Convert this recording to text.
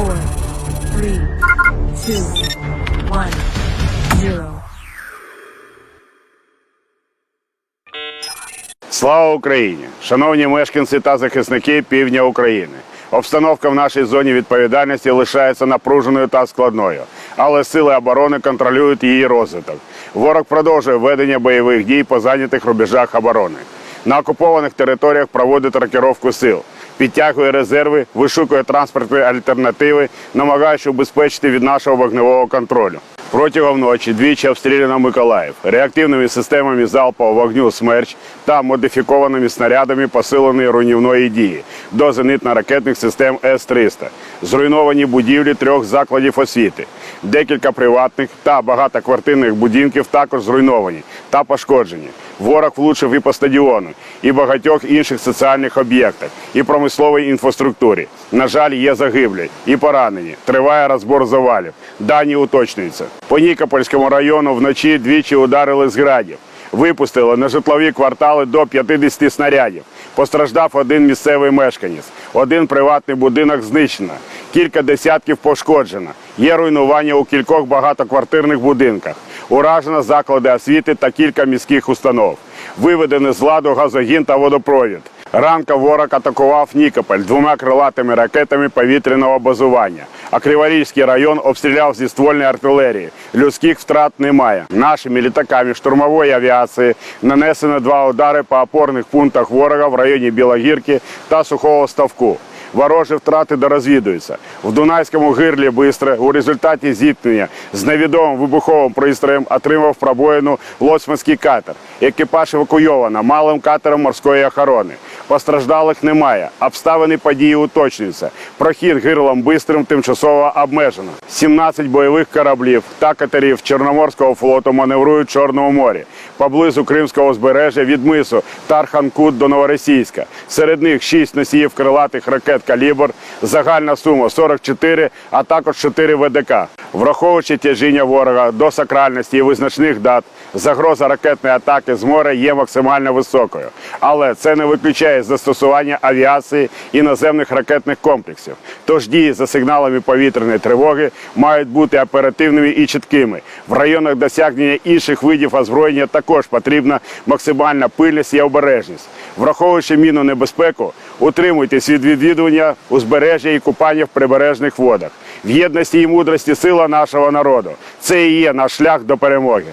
four, three, two, one, zero. Слава Україні! Шановні мешканці та захисники півдня України. Обстановка в нашій зоні відповідальності лишається напруженою та складною, але сили оборони контролюють її розвиток. Ворог продовжує ведення бойових дій по зайнятих рубежах оборони. На окупованих територіях проводить рокировку сил, підтягує резерви, вишукує транспортні альтернативи, намагаючись убезпечити від нашого вогневого контролю. Протягом ночі двічі обстріляно Миколаїв реактивними системами залпового вогню «Смерч» та модифікованими снарядами посиленої руйнівної дії до зенитно-ракетних систем С-300. Зруйновані будівлі трьох закладів освіти. Декілька приватних та багатоквартирних будинків також зруйновані та пошкоджені. Ворог влучив і по стадіону, і багатьох інших соціальних об'єктах, і промисловій інфраструктурі. На жаль, є загиблі і поранені. Триває розбор завалів. Дані уточнюються. По Нікопольському району вночі двічі ударили з градів. Випустили на житлові квартали до 50 снарядів. Постраждав один місцевий мешканець. Один приватний будинок знищено. Кілька десятків пошкоджено. Є руйнування у кількох багатоквартирних будинках. Уражено заклади освіти та кілька міських установ. Виведені з ладу газогін та водопровід. Ранка ворог атакував Нікополь двома крилатими ракетами повітряного базування. А Криворізький район обстріляв зі ствольної артилерії. Людських втрат немає. Нашими літаками штурмової авіації нанесено два удари по опорних пунктах ворога в районі Білогірки та Сухого Ставку. Ворожі втрати дорозвідуються. В Дунайському гирлі Бистре у результаті зіткнення з невідомим вибуховим пристроєм отримав пробоїну лоцманський катер. Екіпаж евакуйовано малим катером морської охорони. Постраждалих немає. Обставини події уточнюються. Прохід гирлом бистрим тимчасово обмежено. 17 бойових кораблів та катерів Чорноморського флоту маневрують в Чорному морі поблизу Кримського узбережжя від мису Тарханкут до Новоросійська. Серед них 6 носіїв крилатих ракет «Калібр», загальна сума 44, а також 4 ВДК. Враховуючи тяжіння ворога до сакральності і визначних дат, загроза ракетної атаки з моря є максимально високою. Але це не виключає застосування авіації і наземних ракетних комплексів. Тож дії за сигналами повітряної тривоги мають бути оперативними і чіткими. В районах досягнення інших видів озброєння також потрібна максимальна пильність і обережність. Враховуючи мінну небезпеку, утримуйтесь від відвідування узбережжя і купання в прибережних водах. В єдності і мудрості сила нашого народу. Це і є наш шлях до перемоги.